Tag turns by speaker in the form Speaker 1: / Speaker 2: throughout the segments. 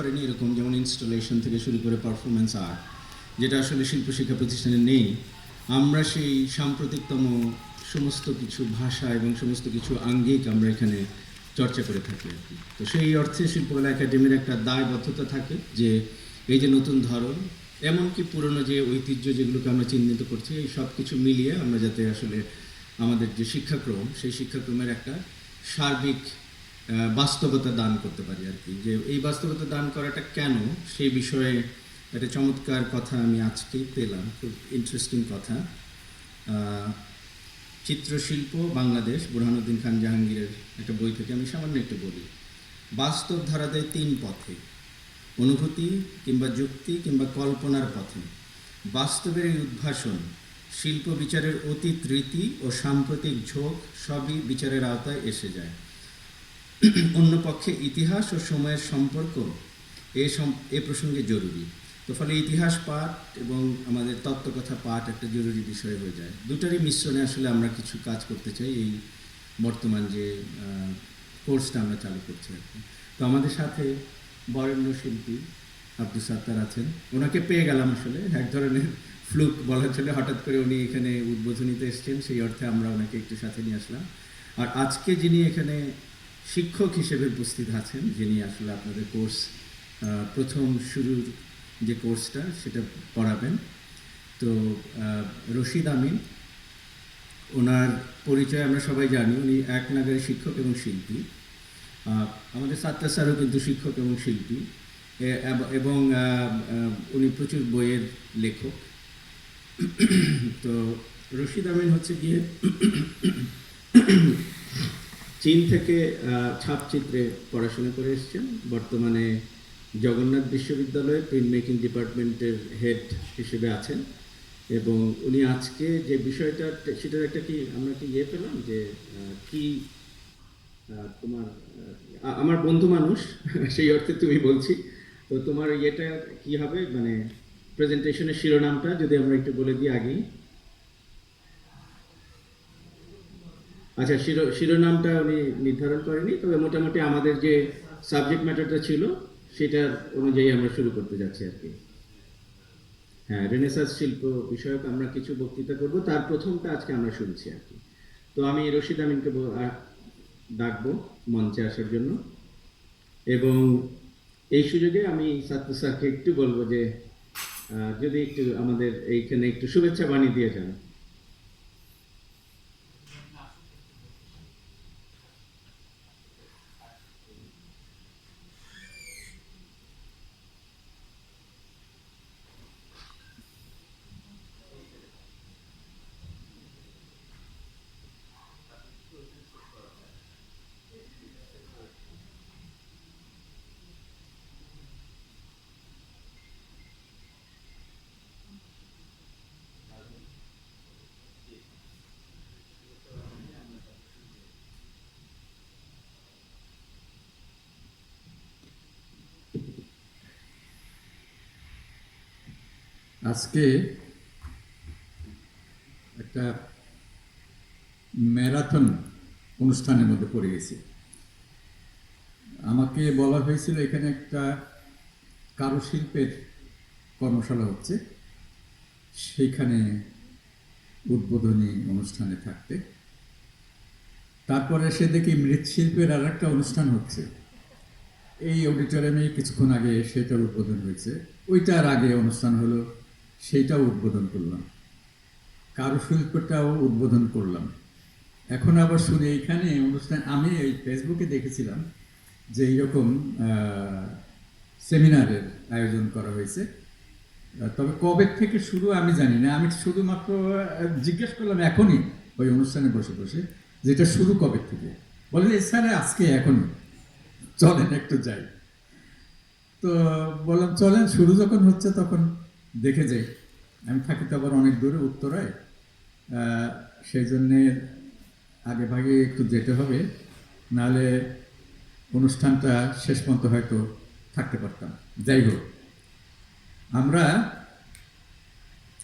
Speaker 1: করেনি এরকম যেমন ইনস্টলেশন থেকে শুরু করে পারফরমেন্স আর্ট যেটা আসলে শিল্প শিক্ষা প্রতিষ্ঠানে নেই। আমরা সেই সাম্প্রতিকতম সমস্ত কিছু ভাষা এবং সমস্ত কিছু আঙ্গিক আমরা এখানে চর্চা করে থাকি আর কি। তো সেই অর্থে শিল্পকলা একাডেমির একটা দায়বদ্ধতা থাকে যে এই যে নতুন ধরন, এমনকি পুরনো যে ঐতিহ্য যেগুলোকে আমরা চিহ্নিত করছি, এই সব কিছু মিলিয়ে আমরা যাতে আসলে আমাদের যে শিক্ষাক্রম, সেই শিক্ষাক্রমের একটা সার্বিক বাস্তবতা দান করতে পারি আর কি। যে এই বাস্তবতা দান করাটা কেন? সেই বিষয়ে একটা চমৎকার কথা আমি আজকেই পেলাম, খুব ইন্টারেস্টিং কথা। চিত্রশিল্প বাংলাদেশ, বুরহানুদ্দিন খান জাহাঙ্গীরের একটা বই থেকে আমি সামান্য একটু বলি। বাস্তব ধারা দেয় তিন পথে, অনুভূতি কিংবা যুক্তি কিংবা কল্পনার পথে। বাস্তবের এই উদ্ভাসন, শিল্প বিচারের অতীত রীতি ও সাম্প্রতিক ঝোঁক সবই বিচারের আওতায় এসে যায়। অন্য পক্ষে ইতিহাস ও সময়ের সম্পর্ক এ সম- এ প্রসঙ্গে জরুরি। তো ফলে ইতিহাস পাঠ এবং আমাদের তত্ত্বকথা পাঠ একটা জরুরি বিষয় হয়ে যায়। দুটারই মিশ্রণে আসলে আমরা কিছু কাজ করতে চাই এই বর্তমান যে কোর্সটা আমরা চালু করছি আর কি। তো আমাদের সাথে বরেণ্য শিল্পী আব্দুল সাত্তার আছেন। ওনাকে পেয়ে গেলাম আসলে। এক ধরনের ফ্লুক বলার জন্য হঠাৎ করে উনি এখানে উদ্বোধনীতে এসেছেন। সেই অর্থে আমরা ওনাকে একটু সাথে নিয়ে আসলাম। আর আজকে যিনি এখানে শিক্ষক হিসেবে উপস্থিত আছেন, যিনি আসলে আপনাদের কোর্স প্রথম শুরুর যে কোর্সটা সেটা পড়াবেন। তো রশিদ আমিন, ওনার পরিচয় আমরা সবাই জানি, উনি এক নাগারে শিক্ষক এবং শিল্পী। আমাদের সাত্তা স্যারও কিন্তু শিক্ষক এবং শিল্পী। এবং উনি প্রচুর বইয়ের লেখক। তো, রশিদ আমিন হচ্ছে গিয়ে চীন থেকে ছাপচিত্রে পড়াশোনা করে এসেছেন। বর্তমানে জগন্নাথ বিশ্ববিদ্যালয়ে প্রিন্ট মেকিং ডিপার্টমেন্টের হেড হিসেবে আছেন এবং উনি আজকে যে বিষয়টা, সেটার একটা কি, আমরা কি ইয়ে পেলাম যে কি তোমার আমার বন্ধু মানুষ, সেই অর্থে তুমি বলছি। তো তোমার ইয়েটা কি হবে? মানে প্রেজেন্টেশনের শিরোনামটা যদি আমরা একটু বলে দিই আগেই। আচ্ছা শিরো, শিরোনামটা উনি নির্ধারণ করেনি তবে মোটামুটি আমাদের যে সাবজেক্ট ম্যাটারটা ছিল, সেটার অনুযায়ী আমরা শুরু করতে যাচ্ছি আর কি। হ্যাঁ রেনেসাস শিল্প বিষয়ক আমরা কিছু বক্তৃতা করব, তার প্রথমটা আজকে আমরা শুনছি আর কি। তো আমি রশিদ আমিনকে ডাকবো মঞ্চে আসার জন্য। এবং এই সুযোগে আমি সাত্তু স্যারকে একটু বলব যে যদি একটু আমাদের এইখানে একটু শুভেচ্ছা বাণী দিয়ে যান।
Speaker 2: আজকে একটা ম্যারাথন অনুষ্ঠানের মধ্যে পড়ে গেছি। আমাকে বলা হয়েছিল এখানে একটা কারুশিল্পের কর্মশালা হচ্ছে। সেইখানে উদ্বোধনী অনুষ্ঠানে থাকতে। তারপরে সে দেখি মৃৎশিল্পের আর একটা অনুষ্ঠান হচ্ছে। এই অডিটোরিয়ামে কিছুক্ষণ আগে সেটার উদ্বোধন হয়েছে। ওইটার আগে অনুষ্ঠান হলো সেইটাও উদ্বোধন করলাম। কারুশিল্পটাও উদ্বোধন করলাম। এখন আবার শুনে এইখানে অনুষ্ঠান, আমি এই ফেসবুকে দেখেছিলাম যে এইরকম সেমিনারের আয়োজন করা হয়েছে। তবে কবে থেকে শুরু আমি জানি না। আমি শুধুমাত্র জিজ্ঞেস করলাম এখনই ওই অনুষ্ঠানে বসে বসে যেটা শুরু কবে থেকে? বলে স্যার, আজকে এখনই। চলেন, একটু যাই। তো বললাম, চলেন, শুরু যখন হচ্ছে তখন। দেখে যাই আমি থাকি তো আবার অনেক দূরে উত্তরায় সেই জন্যে আগে ভাগে একটু যেতে হবে, নাহলে অনুষ্ঠানটা শেষ পর্যন্ত হয়তো থাকতে পারতাম। যাই হোক, আমরা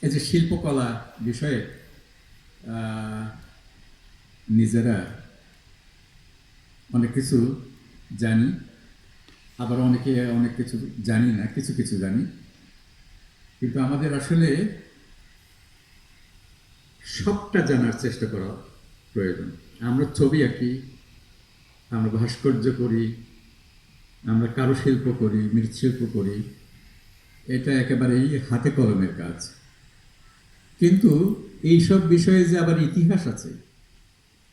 Speaker 2: এই যে শিল্পকলা বিষয়ে নিজেরা অনেক কিছু জানি, আবার অনেকে অনেক কিছু জানি না, কিছু কিছু জানি। কিন্তু আমাদের আসলে সবটা জানার চেষ্টা করা প্রয়োজন। আমরা ছবি আঁকি, আমরা ভাস্কর্য করি, আমরা কারুশিল্প করি, মৃৎশিল্প করি। এটা একেবারেই হাতে কলমের কাজ। কিন্তু এই সব বিষয়ে যে আবার ইতিহাস আছে,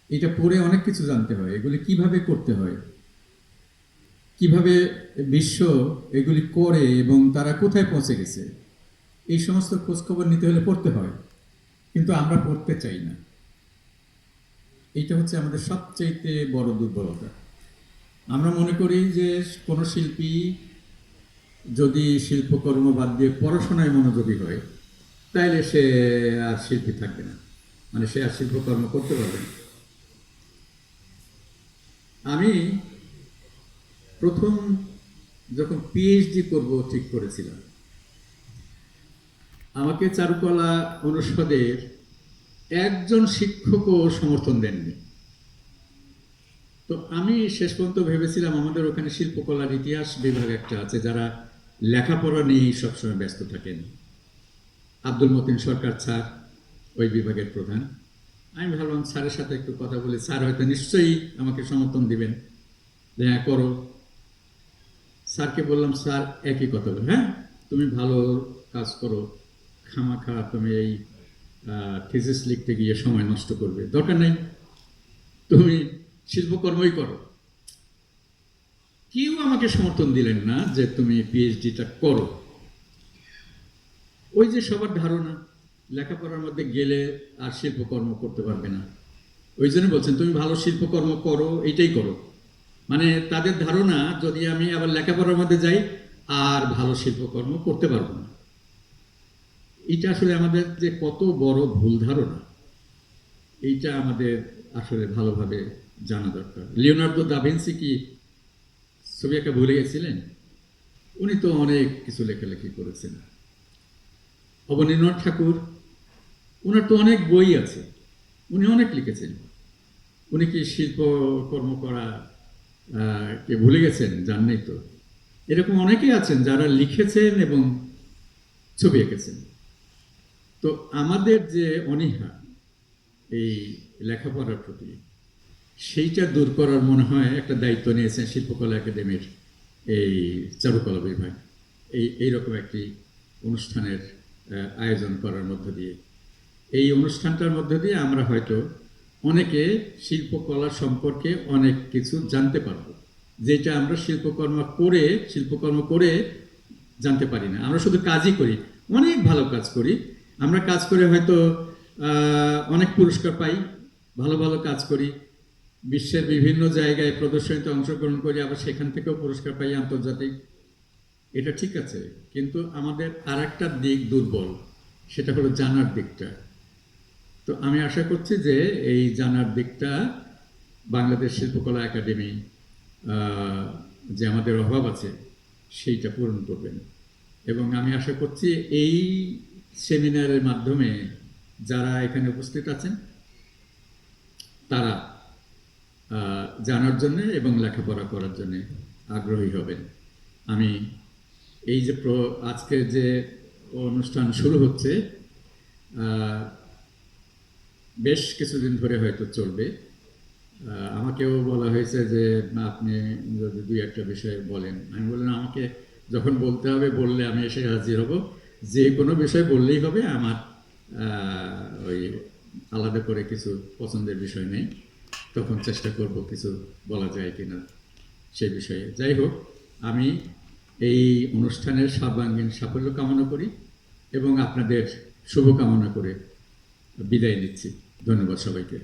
Speaker 2: এটা পড়ে অনেক কিছু জানতে হয়। এগুলি কীভাবে করতে হয়? কীভাবে বিশ্ব এগুলি করে এবং তারা কোথায় পৌঁছে গেছে? এই সমস্ত খোঁজখবর নিতে হলে পড়তে হয়, কিন্তু আমরা পড়তে চাই না। এইটা হচ্ছে আমাদের সবচাইতে বড় দুর্বলতা। আমরা মনে করি যে কোনো শিল্পী যদি শিল্পকর্ম বাদ দিয়ে পড়াশোনায় মনোযোগী হয়, তাইলে সে আর শিল্পী থাকবে না। মানে সে আর শিল্পকর্ম করতে পারবে না। আমি প্রথম যখন পিএইচডি করব ঠিক করেছিলাম আমাকে চারুকলা অনুষদের একজন শিক্ষকও সমর্থন দেননি। তো আমি শেষ পর্যন্ত ভেবেছিলাম আমাদের ওখানে শিল্পকলার ইতিহাস বিভাগ একটা আছে, যারা লেখাপড়া নিয়েই সবসময় ব্যস্ত থাকেন। আব্দুল মতিন সরকার স্যার, ওই বিভাগের প্রধান। আমি ভাবলাম স্যারের সাথে একটু কথা বলি, স্যার হয়তো নিশ্চয়ই আমাকে সমর্থন দিবেন। হ্যাঁ করো। স্যারকে বললাম, স্যার, একই কথা বলে। হ্যাঁ তুমি ভালো কাজ করো। খামাখা তুমি এই থিসিস লিখতে গিয়ে সময় নষ্ট করবে। দরকার নেই। তুমি শিল্পকর্মই করো। কেউ আমাকে সমর্থন দিলেন না যে তুমি পিএইচডিটা করো। ওই যে সবার ধারণা, লেখাপড়ার মধ্যে গেলে আর শিল্পকর্ম করতে পারবে না। ওই জন্য বলছেন, তুমি ভালো শিল্পকর্ম করো এইটাই করো। মানে তাদের ধারণা, যদি আমি আবার লেখাপড়ার মধ্যে যাই, আর ভালো শিল্পকর্ম করতে পারব না। এটা আসলে আমাদের যে কত বড় ভুল ধারণা, এইটা আমাদের আসলে ভালোভাবে জানা দরকার। লিওনার্দো দাভিন্সি কি ছবি একা ভুলে গেছিলেন? উনি তো অনেক কিছু লেখালেখি করেছেন। অবনীন্দ্রনাথ ঠাকুর ওনার তো অনেক বই আছে, উনি অনেক লিখেছেন। উনি কি শিল্পকর্ম করা কে ভুলে গেছেন? জাননেই তো। এরকম অনেকেই আছেন যারা লিখেছেন এবং ছবি এঁকেছেন। তো আমাদের যে অনীহা, এই লেখাপড়ার প্রতি, সেইটা দূর করার মনে হয় একটা দায়িত্ব নিয়েছেন শিল্পকলা একাডেমির এই চারুকলা বিভাগ। এই, এইরকম একটি অনুষ্ঠানের আয়োজন করার মধ্য দিয়ে। এই অনুষ্ঠানটার মধ্য দিয়ে আমরা হয়তো অনেকে শিল্পকলা সম্পর্কে অনেক কিছু জানতে পারব। যেটা আমরা শিল্পকর্ম করে শিল্পকর্ম করে জানতে পারি না। আমরা শুধু কাজই করি, অনেক ভালো কাজ করি আমরা কাজ করে হয়তো অনেক পুরস্কার পাই, ভালো ভালো কাজ করি, বিশ্বের বিভিন্ন জায়গায় প্রদর্শনীতে অংশগ্রহণ করি, আবার সেখান থেকেও পুরস্কার পাই আন্তর্জাতিক। এটা ঠিক আছে, কিন্তু আমাদের আর একটা দিক দুর্বল, সেটা হলো জানার দিকটা। তো আমি আশা করছি যে এই জানার দিকটা বাংলাদেশ শিল্পকলা একাডেমি যে আমাদের অভাব আছে, সেইটা পূরণ করবেন। এবং আমি আশা করছি এই সেমিনারের মাধ্যমে যারা এখানে উপস্থিত আছেন, তারা জানার জন্য এবং লেখাপড়া করার জন্য আগ্রহী হবেন। আমি এই যে আজকে যে অনুষ্ঠান শুরু হচ্ছে বেশ কিছুদিন ধরে হয়তো চলবে। আমাকেও বলা হয়েছে যে, আপনি যদি দুই একটা বিষয়ে বলেন। আমি বললাম, আমাকে যখন বলতে হবে, বললে আমি এসে হাজির হব। যে কোনো বিষয় বললেই হবে, আমার ওই আলাদা করে কিছু পছন্দের বিষয় নেই। তখন চেষ্টা করব কিছু বলা যায় কিনা সে বিষয়ে। যাই হোক, আমি এই অনুষ্ঠানের সর্বাঙ্গীন সাফল্য কামনা করি এবং আপনাদের শুভকামনা করে বিদায় নিচ্ছি। ধন্যবাদ সবাইকে।